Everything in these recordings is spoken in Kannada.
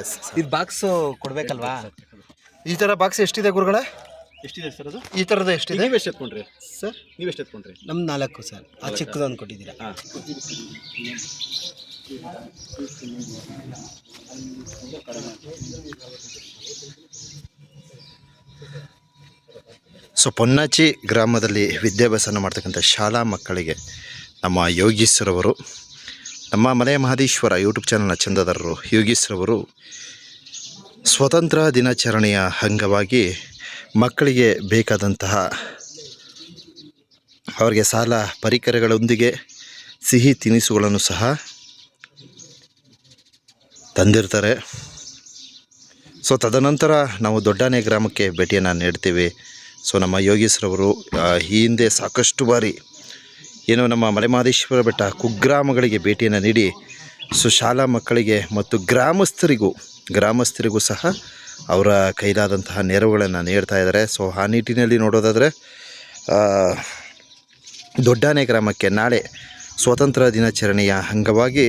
ಎಸ್ ಇದು ಬಾಕ್ಸು ಕೊಡ್ಬೇಕಲ್ವಾ? ಈ ಥರ ಬಾಕ್ಸ್ ಎಷ್ಟಿದೆ ಗುರುಗಳೇ? ಎಷ್ಟಿದೆ ಸರ್ ಅದು? ಈ ಥರದ ಎಷ್ಟಿದೆ? ನೀವು ಎಷ್ಟು ಎತ್ಕೊಂಡ್ರಿ? ಸರ್ ನೀವು ಎಷ್ಟು ಎತ್ಕೊಂಡ್ರಿ? ನಮ್ಮ ನಾಲ್ಕು ಸರ್ ಆ ಚಿಕ್ಕದೊಂದು ಕೊಟ್ಟಿದ್ದೀರಾ? ಹಾಂ. ಸೊ ಪೊನ್ನಾಚಿ ಗ್ರಾಮದಲ್ಲಿ ವಿದ್ಯಾಭ್ಯಾಸನ ಮಾಡ್ತಕ್ಕಂಥ ಶಾಲಾ ಮಕ್ಕಳಿಗೆ ನಮ್ಮ ಯೋಗೀಶ್ವರವರು ನಮ್ಮ ಮಲೆ ಮಹದೇಶ್ವರ ಯೂಟ್ಯೂಬ್ ಚಾನಲ್ನ ಚಂದದಾರರು ಯೋಗೀಶ್ರವರು ಸ್ವತಂತ್ರ ದಿನಾಚರಣೆಯ ಅಂಗವಾಗಿ ಮಕ್ಕಳಿಗೆ ಬೇಕಾದಂತಹ ಅವರಿಗೆ ಸಾಲ ಪರಿಕರಗಳೊಂದಿಗೆ ಸಿಹಿ ತಿನಿಸುಗಳನ್ನು ಸಹ ತಂದಿರ್ತಾರೆ. ಸೊ ತದನಂತರ ನಾವು ದೊಡ್ಡಾನೆ ಗ್ರಾಮಕ್ಕೆ ಭೇಟಿಯನ್ನು ನೀಡ್ತೀವಿ. ಸೊ ನಮ್ಮ ಯೋಗೀಶ್ರವರು ಈ ಹಿಂದೆ ಸಾಕಷ್ಟು ಬಾರಿ ಏನು ನಮ್ಮ ಮಲೆಮಹದೇಶ್ವರ ಬೆಟ್ಟ ಕುಗ್ರಾಮಗಳಿಗೆ ಭೇಟಿಯನ್ನು ನೀಡಿ ಸೊ ಶಾಲಾ ಮಕ್ಕಳಿಗೆ ಮತ್ತು ಗ್ರಾಮಸ್ಥರಿಗೂ ಗ್ರಾಮಸ್ಥರಿಗೂ ಸಹ ಅವರ ಕೈಲಾದಂತಹ ನೆರವುಗಳನ್ನು ನೀಡ್ತಾ ಇದ್ದಾರೆ. ಸೊ ಆ ನಿಟ್ಟಿನಲ್ಲಿ ನೋಡೋದಾದರೆ ದೊಡ್ಡಾನೆ ಗ್ರಾಮಕ್ಕೆ ನಾಳೆ ಸ್ವಾತಂತ್ರ್ಯ ದಿನಾಚರಣೆಯ ಅಂಗವಾಗಿ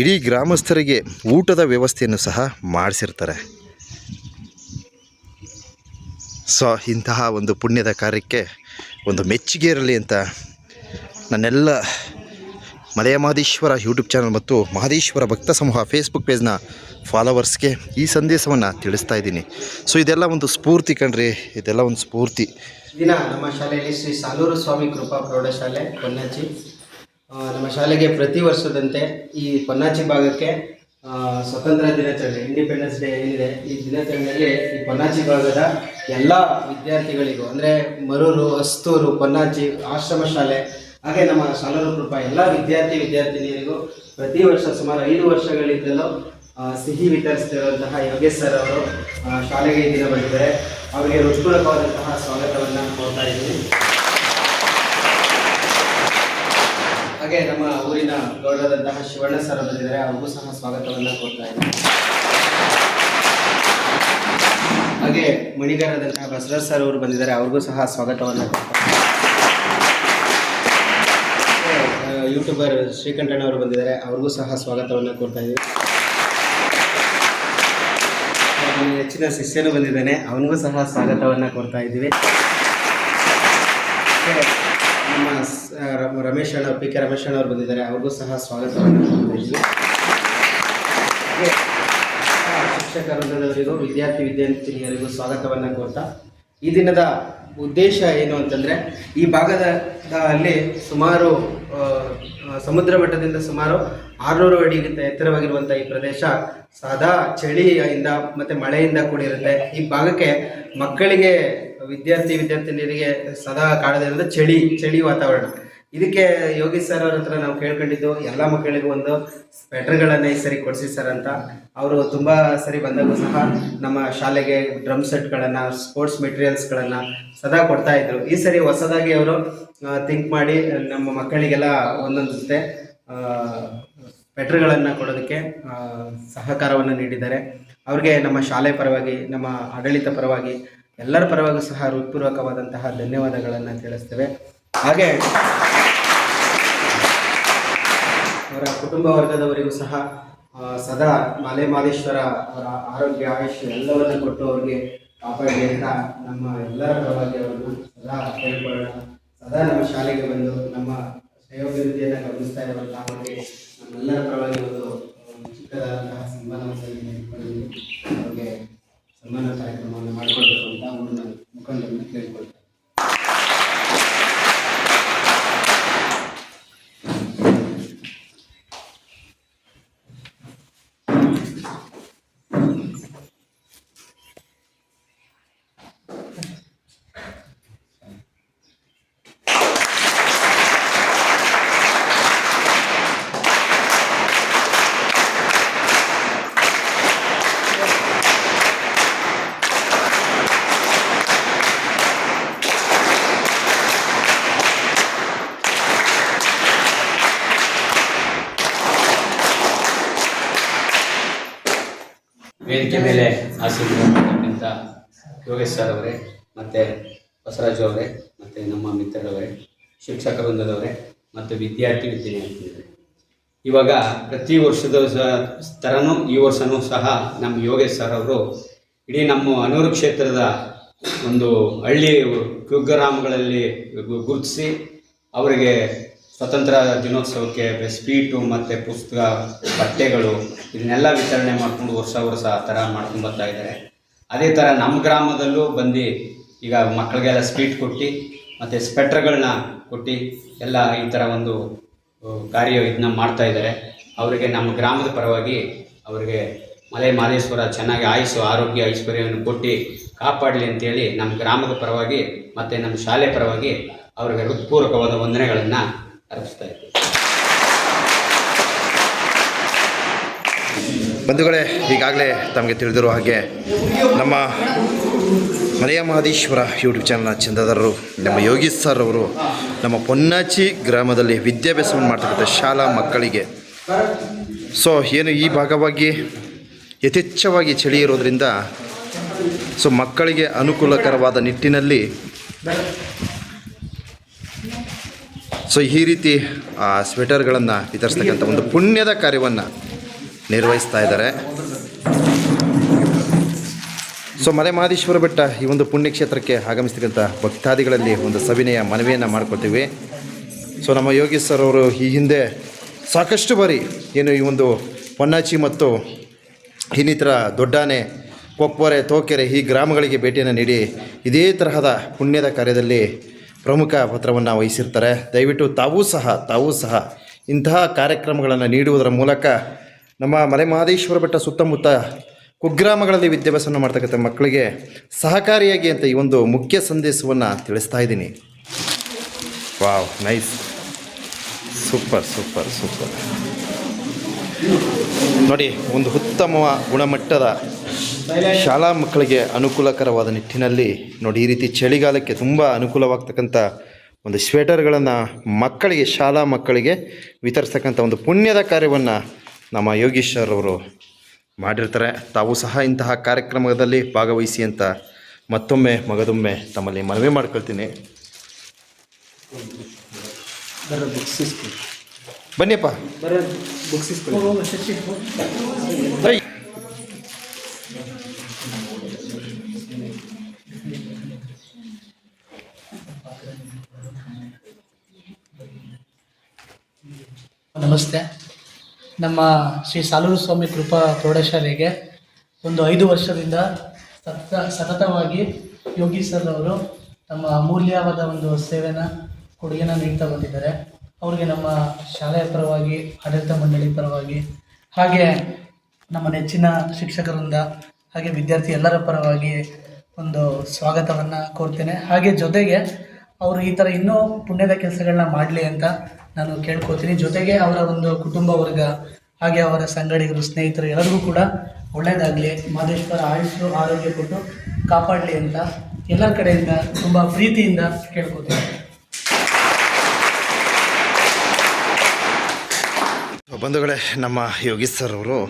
ಇಡೀ ಗ್ರಾಮಸ್ಥರಿಗೆ ಊಟದ ವ್ಯವಸ್ಥೆಯನ್ನು ಸಹ ಮಾಡಿಸಿರ್ತಾರೆ. ಸೊ ಇಂತಹ ಒಂದು ಪುಣ್ಯದ ಕಾರ್ಯಕ್ಕೆ ಒಂದು ಮೆಚ್ಚುಗೆ ಇರಲಿ ಅಂತ ನನ್ನೆಲ್ಲ ಮಲೆಯ ಮಹದೇಶ್ವರ ಯೂಟ್ಯೂಬ್ ಚಾನಲ್ ಮತ್ತು ಮಹದೇಶ್ವರ ಭಕ್ತ ಸಮೂಹ ಫೇಸ್ಬುಕ್ ಪೇಜ್ನ ಫಾಲೋವರ್ಸ್ಗೆ ಈ ಸಂದೇಶವನ್ನು ತಿಳಿಸ್ತಾ ಇದ್ದೀನಿ. ಸೊ ಇದೆಲ್ಲ ಒಂದು ಸ್ಫೂರ್ತಿ ಕಣ್ರಿ, ಇದೆಲ್ಲ ಒಂದು ಸ್ಫೂರ್ತಿ. ದಿನ ನಮ್ಮ ಶಾಲೆಯಲ್ಲಿ ಶ್ರೀ ಸಾಲೂರು ಸ್ವಾಮಿ ಕೃಪಾ ಪ್ರೌಢಶಾಲೆ, ಪೊನ್ನಾಚಿ. ನಮ್ಮ ಶಾಲೆಗೆ ಪ್ರತಿ ವರ್ಷದಂತೆ ಈ ಪೊನ್ನಾಚಿ ಭಾಗಕ್ಕೆ ಸ್ವತಂತ್ರ ದಿನಾಚರಣೆ ಇಂಡಿಪೆಂಡೆನ್ಸ್ ಡೇ ಏನಿದೆ, ಈ ದಿನಾಚರಣೆಯಲ್ಲಿ ಈ ಪೊನ್ನಾಚಿ ಭಾಗದ ಎಲ್ಲ ವಿದ್ಯಾರ್ಥಿಗಳಿಗೂ, ಅಂದರೆ ಮರೂರು, ಅಸ್ತೂರು, ಪೊನ್ನಾಚಿ, ಆಶ್ರಮ ಶಾಲೆ ಹಾಗೆ ನಮ್ಮ ಸಾಲೂರು ಕೃಪಾ ಎಲ್ಲ ವಿದ್ಯಾರ್ಥಿ ವಿದ್ಯಾರ್ಥಿನಿಯರಿಗೂ ಪ್ರತಿ ವರ್ಷ ಸುಮಾರು ಐದು ವರ್ಷಗಳಿಂದಲೂ ಸಿಹಿ ವಿತರಿಸ್ತಿರುವಂತಹ ಯೋಗೇಶ್ ಸರ್ ಅವರು ಶಾಲೆಗೆ ದಿನ ಬಂದಿದ್ದಾರೆ. ಅವರಿಗೆ ಹೃತ್ಪೂರ್ವಕವಾದಂತಹ ಸ್ವಾಗತವನ್ನು ಕೋರ್ತಾ ಇದ್ದೀನಿ. ಹಾಗೆ ನಮ್ಮ ಊರಿನ ಗೌರವದಂತಹ ಶಿವಣ್ಣ ಸರ್ ಬಂದಿದ್ದಾರೆ. ಅವ್ರಿಗೂ ಸಹ ಸ್ವಾಗತವನ್ನು ಕೋರ್ತಾ ಇದ್ದೀನಿ. ಹಾಗೆ ಮಣಿಗಾರದಂತಹ ಬಸವರಾಜ್ ಸರ್ ಅವರು ಬಂದಿದ್ದಾರೆ. ಅವ್ರಿಗೂ ಸಹ ಸ್ವಾಗತವನ್ನು ಆ, ಯೂಟ್ಯೂಬರ್ ಶ್ರೀಕಂಠಣ್ಣ ಅವರು ಬಂದಿದ್ದಾರೆ. ಅವ್ರಿಗೂ ಸಹ ಸ್ವಾಗತವನ್ನು ಕೊಡ್ತಾ ಇದ್ದೀವಿ ಹೆಚ್ಚಿನ ಶಿಷ್ಯನು ಬಂದಿದ್ದಾನೆ. ಅವನಿಗೂ ಸಹ ಸ್ವಾಗತವನ್ನು ಕೊಡ್ತಾ ಇದ್ದೀವಿ ನಮ್ಮ ರಮೇಶ್ ಅಣ್ಣ, ಪಿ ಕೆ ರಮೇಶ್ ಅಣ್ಣ ಅವರು ಬಂದಿದ್ದಾರೆ. ಅವ್ರಿಗೂ ಸಹ ಸ್ವಾಗತವನ್ನು ಕೊಡ್ತಾ ಇದ್ದೀವಿ ಶಿಕ್ಷಕ ವಿದ್ಯಾರ್ಥಿ ವಿದ್ಯಾರ್ಥಿನಿಯರಿಗೂ ಸ್ವಾಗತವನ್ನು ಕೋರ್ತಾ. ಈ ದಿನದ ಉದ್ದೇಶ ಏನು ಅಂತಂದರೆ, ಈ ಭಾಗದ ಅಲ್ಲಿ ಸುಮಾರು ಸಮುದ್ರ ಮಟ್ಟದಿಂದ ಸುಮಾರು ಆರುನೂರು ಅಡಿಗಿಂತ ಎತ್ತರವಾಗಿರುವಂಥ ಈ ಪ್ರದೇಶ ಸದಾ ಚಳಿಯಿಂದ ಮತ್ತು ಮಳೆಯಿಂದ ಕೂಡಿರುತ್ತೆ. ಈ ಭಾಗಕ್ಕೆ ಮಕ್ಕಳಿಗೆ, ವಿದ್ಯಾರ್ಥಿ, ವಿದ್ಯಾರ್ಥಿನಿಯರಿಗೆ ಸದಾ ಕಾಡದಿರೋದು ಚಳಿ ಚಳಿ ವಾತಾವರಣ. ಇದಕ್ಕೆ ಯೋಗಿ ಸರ್ ಅವ್ರ ಹತ್ರ ನಾವು ಕೇಳ್ಕೊಂಡಿದ್ದು, ಎಲ್ಲ ಮಕ್ಕಳಿಗೂ ಒಂದು ಸ್ವೆಟರ್ಗಳನ್ನು ಈ ಸರಿ ಕೊಡಿಸಿ ಸರ್ ಅಂತ. ಅವರು ತುಂಬ ಸರಿ ಬಂದಾಗೂ ಸಹ ನಮ್ಮ ಶಾಲೆಗೆ ಡ್ರಮ್ ಸೆಟ್ಗಳನ್ನು ಸ್ಪೋರ್ಟ್ಸ್ ಮೆಟೀರಿಯಲ್ಸ್ಗಳನ್ನು ಸದಾ ಕೊಡ್ತಾ ಇದ್ರು. ಈ ಸರಿ ಹೊಸದಾಗಿ ಅವರು ಥಿಂಕ್ ಮಾಡಿ, ನಮ್ಮ ಮಕ್ಕಳಿಗೆಲ್ಲ ಒಂದೊಂದು ಜೊತೆ ಸ್ವೆಟರ್ಗಳನ್ನು ಕೊಡೋದಕ್ಕೆ ಸಹಕಾರವನ್ನು ನೀಡಿದ್ದಾರೆ. ಅವ್ರಿಗೆ ನಮ್ಮ ಶಾಲೆ ಪರವಾಗಿ, ನಮ್ಮ ಆಡಳಿತ ಪರವಾಗಿ ಎಲ್ಲರ ಪರವಾಗಿ ಸಹ ಹೃತ್ಪೂರ್ವಕವಾದಂತಹ ಧನ್ಯವಾದಗಳನ್ನು ತಿಳಿಸ್ತೇವೆ. ಹಾಗೆ ಅವರ ಕುಟುಂಬ ವರ್ಗದವರಿಗೂ ಸಹ ಸದಾ ಮಲೆ ಮಾದೇಶ್ವರ ಅವರ ಆರೋಗ್ಯ, ಆಯುಷ್ಯ ಎಲ್ಲವನ್ನು ಕೊಟ್ಟು ಅವರಿಗೆ ಕಾಪಾಡಿ ಅಂತ ನಮ್ಮ ಎಲ್ಲರ ಪರವಾಗಿ ಅವರನ್ನು ಸದಾ ಕೇಳಿಕೊಳ್ಳೋಣ. ಸದಾ ನಮ್ಮ ಶಾಲೆಗೆ ಬಂದು ನಮ್ಮ ಶ್ರೇಯೋಭಿವೃದ್ಧಿಯನ್ನು ಗಮನಿಸ್ತಾ ಇರುವಂತಹ ಅವರಿಗೆ ನಮ್ಮೆಲ್ಲರ ಪರವಾಗಿ ಒಂದು ಚಿಕ್ಕದಾದಂತಹ ಸನ್ಮಾನವನ್ನು ಅವರಿಗೆ ಸನ್ಮಾನ ಕಾರ್ಯಕ್ರಮವನ್ನು ಮಾಡಿಕೊಳ್ಬೇಕು ಅಂತ ಅವ್ರನ್ನ ಮುಖಂಡರನ್ನು ಕೇಳಿಕೊಳ್ತಾರೆ ವೇದಿಕೆ ಮೇಲೆ ಆಸೀನರಾಗಿರ್ತಕ್ಕಂಥ ಯೋಗೇಶ್ ಸರ್ ಅವರೇ, ಮತ್ತು ಬಸವರಾಜು ಅವರೇ, ಮತ್ತು ನಮ್ಮ ಮಿತ್ರರವರೇ, ಶಿಕ್ಷಕ ವೃಂದದವರೇ, ಮತ್ತು ವಿದ್ಯಾರ್ಥಿ ವಿದ್ಯಾರ್ಥಿ ಇವಾಗ ಪ್ರತಿ ವರ್ಷದ ಥರನೂ ಈ ವರ್ಷನೂ ಸಹ ನಮ್ಮ ಯೋಗೇಶ್ ಸರ್ ಅವರು ಇಡೀ ನಮ್ಮ ಅನೂರು ಕ್ಷೇತ್ರದ ಒಂದು ಹಳ್ಳಿ ಕುಗ್ರಾಮಗಳಲ್ಲಿ ಗುರುತಿಸಿ ಅವರಿಗೆ ಸ್ವತಂತ್ರ ದಿನೋತ್ಸವಕ್ಕೆ ಸ್ವೀಟು ಮತ್ತು ಪುಸ್ತಕ, ಬಟ್ಟೆಗಳು ಇದನ್ನೆಲ್ಲ ವಿತರಣೆ ಮಾಡಿಕೊಂಡು ವರ್ಷ ವರ್ಷ ಆ ಥರ ಮಾಡ್ಕೊಂಡು ಬರ್ತಾ ಇದ್ದಾರೆ. ಅದೇ ಥರ ನಮ್ಮ ಗ್ರಾಮದಲ್ಲೂ ಬಂದು ಈಗ ಮಕ್ಕಳಿಗೆಲ್ಲ ಸ್ವೀಟ್ ಕೊಟ್ಟು ಮತ್ತು ಸ್ವೆಟ್ರ್ಗಳನ್ನ ಕೊಟ್ಟು ಎಲ್ಲ ಈ ಥರ ಒಂದು ಕಾರ್ಯ ಇದನ್ನ ಮಾಡ್ತಾ ಇದ್ದಾರೆ. ಅವರಿಗೆ ನಮ್ಮ ಗ್ರಾಮದ ಪರವಾಗಿ ಅವರಿಗೆ ಮಲೆ ಮಾದೇಶ್ವರ ಚೆನ್ನಾಗಿ ಆಯುಸ್ಸು, ಆರೋಗ್ಯ, ಐಶ್ವರ್ಯವನ್ನು ಕೊಟ್ಟು ಕಾಪಾಡಲಿ ಅಂತೇಳಿ ನಮ್ಮ ಗ್ರಾಮದ ಪರವಾಗಿ ಮತ್ತು ನಮ್ಮ ಶಾಲೆ ಪರವಾಗಿ ಅವರಿಗೆ ಹೃತ್ಪೂರ್ವಕವಾದ ವಂದನೆಗಳನ್ನು ಅರ್ಪಿಸ್ತಾ ಇದ್ದೀವಿ. ಬಂಧುಗಳೇ, ಈಗಾಗಲೇ ತಮಗೆ ತಿಳಿದಿರುವ ಹಾಗೆ ನಮ್ಮ ಮಲೆಯ ಮಹದೇಶ್ವರ ಯೂಟ್ಯೂಬ್ ಚಾನಲ್ನ ಚಂದದಾರರು, ನಮ್ಮ ಯೋಗೀಶ್ ಸರ್ ಅವರು ನಮ್ಮ ಪೊನ್ನಾಚಿ ಗ್ರಾಮದಲ್ಲಿ ವಿದ್ಯಾಭ್ಯಾಸವನ್ನು ಮಾಡ್ತಕ್ಕಂಥ ಶಾಲಾ ಮಕ್ಕಳಿಗೆ. ಸೊ ಏನು ಈ ಭಾಗವಾಗಿ ಯಥೇಚ್ಛವಾಗಿ ಚಳಿ ಇರೋದರಿಂದ ಸೊ ಮಕ್ಕಳಿಗೆ ಅನುಕೂಲಕರವಾದ ನಿಟ್ಟಿನಲ್ಲಿ ಸೊ ಈ ರೀತಿ ಆ ಸ್ವೆಟರ್ಗಳನ್ನು ವಿತರಿಸ್ತಕ್ಕಂಥ ಒಂದು ಪುಣ್ಯದ ಕಾರ್ಯವನ್ನು ನಿರ್ವಹಿಸ್ತಾ ಇದ್ದಾರೆ. ಸೊ ಮಲೆ ಮಹದೇಶ್ವರ ಬೆಟ್ಟ ಈ ಒಂದು ಪುಣ್ಯಕ್ಷೇತ್ರಕ್ಕೆ ಆಗಮಿಸ್ತಕ್ಕಂಥ ಭಕ್ತಾದಿಗಳಲ್ಲಿ ಒಂದು ಸವಿನಯ ಮನವಿಯನ್ನು ಮಾಡ್ಕೊತೀವಿ. ಸೊ ನಮ್ಮ ಯೋಗೀಶ್ ಸರ್ ಅವರು ಈ ಹಿಂದೆ ಸಾಕಷ್ಟು ಬಾರಿ ಏನು ಈ ಒಂದು ಪೊನ್ನಾಚಿ ಮತ್ತು ಇನ್ನಿತರ ದೊಡ್ಡಾನೆ, ಕೊಕ್ಕೊರೆ, ತೋಕೆರೆ ಈ ಗ್ರಾಮಗಳಿಗೆ ಭೇಟಿಯನ್ನು ನೀಡಿ ಇದೇ ತರಹದ ಪುಣ್ಯದ ಕಾರ್ಯದಲ್ಲಿ ಪ್ರಮುಖ ಪಾತ್ರವನ್ನು ವಹಿಸಿರ್ತಾರೆ. ದಯವಿಟ್ಟು ತಾವೂ ಸಹ ತಾವೂ ಸಹ ಇಂತಹ ಕಾರ್ಯಕ್ರಮಗಳನ್ನು ನೀಡುವುದರ ಮೂಲಕ ನಮ್ಮ ಮಲೆಮಹದೇಶ್ವರ ಬೆಟ್ಟ ಸುತ್ತಮುತ್ತ ಕುಗ್ರಾಮಗಳಲ್ಲಿ ವಿದ್ಯಾಭ್ಯಾಸವನ್ನು ಮಾಡ್ತಕ್ಕಂಥ ಮಕ್ಕಳಿಗೆ ಸಹಕಾರಿಯಾಗಿ ಅಂತ ಈ ಒಂದು ಮುಖ್ಯ ಸಂದೇಶವನ್ನು ತಿಳಿಸ್ತಾ ಇದ್ದೀನಿ. Wow, nice. Super super super. ನೋಡಿ, ಒಂದು ಉತ್ತಮ ಗುಣಮಟ್ಟದ ಶಾಲಾ ಮಕ್ಕಳಿಗೆ ಅನುಕೂಲಕರವಾದ ನಿಟ್ಟಿನಲ್ಲಿ ನೋಡಿ, ಈ ರೀತಿ ಚಳಿಗಾಲಕ್ಕೆ ತುಂಬ ಅನುಕೂಲವಾಗ್ತಕ್ಕಂಥ ಒಂದು ಸ್ವೆಟರ್ಗಳನ್ನು ಮಕ್ಕಳಿಗೆ, ಶಾಲಾ ಮಕ್ಕಳಿಗೆ ವಿತರಿಸ್ತಕ್ಕಂಥ ಒಂದು ಪುಣ್ಯದ ಕಾರ್ಯವನ್ನು ನಮ್ಮ ಯೋಗೀಶ್ವರ್ ಅವರು ಮಾಡಿರ್ತಾರೆ. ತಾವು ಸಹ ಇಂತಹ ಕಾರ್ಯಕ್ರಮದಲ್ಲಿ ಭಾಗವಹಿಸಿ ಅಂತ ಮತ್ತೊಮ್ಮೆ ಮಗದೊಮ್ಮೆ ತಮ್ಮಲ್ಲಿ ಮನವಿ ಮಾಡ್ಕೊಳ್ತೀನಿ. ಬನ್ನಿಯಪ್ಪ. ನಮಸ್ತೆ. ನಮ್ಮ ಶ್ರೀ ಸಾಲೂರು ಸ್ವಾಮಿ ಕೃಪಾ ಪ್ರೌಢಶಾಲೆಗೆ ಒಂದು ಐದು ವರ್ಷದಿಂದ ಸತತ ಸತತವಾಗಿ ಯೋಗಿ ಸರ್ ಅವರು ತಮ್ಮ ಅಮೂಲ್ಯವಾದ ಒಂದು ಸೇವೆನ ಕೊಡುಗೆನ ನೀಡ್ತಾ ಬಂದಿದ್ದಾರೆ. ಅವರಿಗೆ ನಮ್ಮ ಶಾಲೆಯ ಪರವಾಗಿ, ಆಡಳಿತ ಮಂಡಳಿ ಪರವಾಗಿ, ಹಾಗೆ ನಮ್ಮ ನೆಚ್ಚಿನ ಶಿಕ್ಷಕರಿಂದ, ಹಾಗೆ ವಿದ್ಯಾರ್ಥಿ ಎಲ್ಲರ ಪರವಾಗಿ ಒಂದು ಸ್ವಾಗತವನ್ನು ಕೋರ್ತೇನೆ. ಹಾಗೆ ಜೊತೆಗೆ ಅವರು ಈ ಥರ ಇನ್ನೂ ಪುಣ್ಯದ ಕೆಲಸಗಳನ್ನ ಮಾಡಲಿ ಅಂತ ನಾನು ಕೇಳ್ಕೊತೀನಿ. ಜೊತೆಗೆ ಅವರ ಒಂದು ಕುಟುಂಬ ವರ್ಗ, ಹಾಗೆ ಅವರ ಸಂಗಡಿಗರು, ಸ್ನೇಹಿತರು ಎಲ್ಲರಿಗೂ ಕೂಡ ಒಳ್ಳೆಯದಾಗಲಿ ಮಾದೇಶ್ವರ ಆಯುಷು ಆರೋಗ್ಯ ಕೊಟ್ಟು ಕಾಪಾಡಲಿ ಅಂತ ಎಲ್ಲರ ಕಡೆಯಿಂದ ತುಂಬ ಪ್ರೀತಿಯಿಂದ ಕೇಳ್ಕೊತೀನಿ. ಬಂಧುಗಳೇ, ನಮ್ಮ ಯೋಗೀಶ್ ಸರ್ ಅವರು.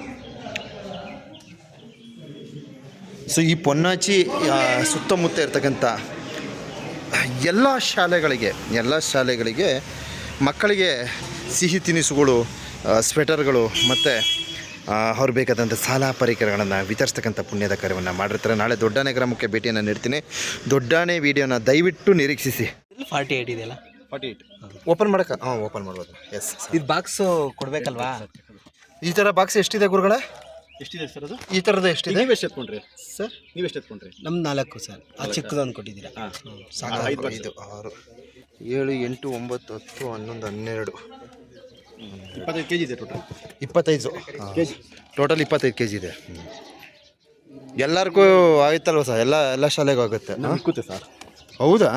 ಸೊ, ಈ ಪೊನ್ನಾಚಿ ಸುತ್ತಮುತ್ತ ಇರ್ತಕ್ಕಂಥ ಎಲ್ಲ ಶಾಲೆಗಳಿಗೆ ಎಲ್ಲ ಶಾಲೆಗಳಿಗೆ ಮಕ್ಕಳಿಗೆ ಸಿಹಿ ತಿನಿಸುಗಳು ಸ್ವೆಟರ್ಗಳು ಮತ್ತು ಅವ್ರು ಬೇಕಾದಂಥ ಸಾಲ ಪರಿಕರಗಳನ್ನು ವಿತರಿಸ್ತಕ್ಕಂಥ ಪುಣ್ಯದ ಕಾರ್ಯವನ್ನು ಮಾಡಿರ್ತಾರೆ. ನಾಳೆ ದೊಡ್ಡಾನೆ ಗ್ರಾಮಕ್ಕೆ ಭೇಟಿಯನ್ನು ನೀಡ್ತೀನಿ. ದೊಡ್ಡಾನೆ ವಿಡಿಯೋನ ದಯವಿಟ್ಟು ನಿರೀಕ್ಷಿಸಿ. ಫಾರ್ಟಿ ಏಟ್ ಇದೆಯಲ್ಲ? ಫಾರ್ಟಿ ಏಯ್ಟ್ ಓಪನ್ ಮಾಡೋಕೆ ಹಾಂ ಓಪನ್ ಮಾಡ್ಬೋದು. ಎಸ್ ಇದು ಬಾಕ್ಸು ಕೊಡಬೇಕಲ್ವಾ? ಈ ಥರ ಬಾಕ್ಸ್ ಎಷ್ಟಿದೆ ಗುರುಗಳೇ? ಎಷ್ಟಿದೆ ಸರ್ ಅದು? ಈ ಥರದ ಎಷ್ಟಿದೆ? ನೀವು ಎಷ್ಟು ಎತ್ಕೊಂಡ್ರಿ? ಸರ್ ನೀವು ಎಷ್ಟು ಎತ್ಕೊಂಡ್ರಿ? ನಮ್ಮ ನಾಲ್ಕು ಸರ್ ಆ ಚಿಕ್ಕದೊಂದು ಕೊಟ್ಟಿದ್ದೀರಾ ಸಾಕು ಐದು ಆರು. ಏಳು ಎಂಟು ಒಂಬತ್ತು ಹತ್ತು ಹನ್ನೊಂದು ಹನ್ನೆರಡು. ಇಪ್ಪತ್ತೈದು ಕೆ ಜಿ ಇದೆ ಟೋಟಲ್ ಇಪ್ಪತ್ತೈದು. ಟೋಟಲ್ ಇಪ್ಪತ್ತೈದು ಕೆ ಜಿ ಇದೆ. ಎಲ್ಲರಿಗೂ ಆಯ್ತಲ್ವ ಸರ್? ಎಲ್ಲ ಎಲ್ಲ ಶಾಲೆಗೂ ಆಗುತ್ತೆ. ಸರ್. ಹೌದಾ?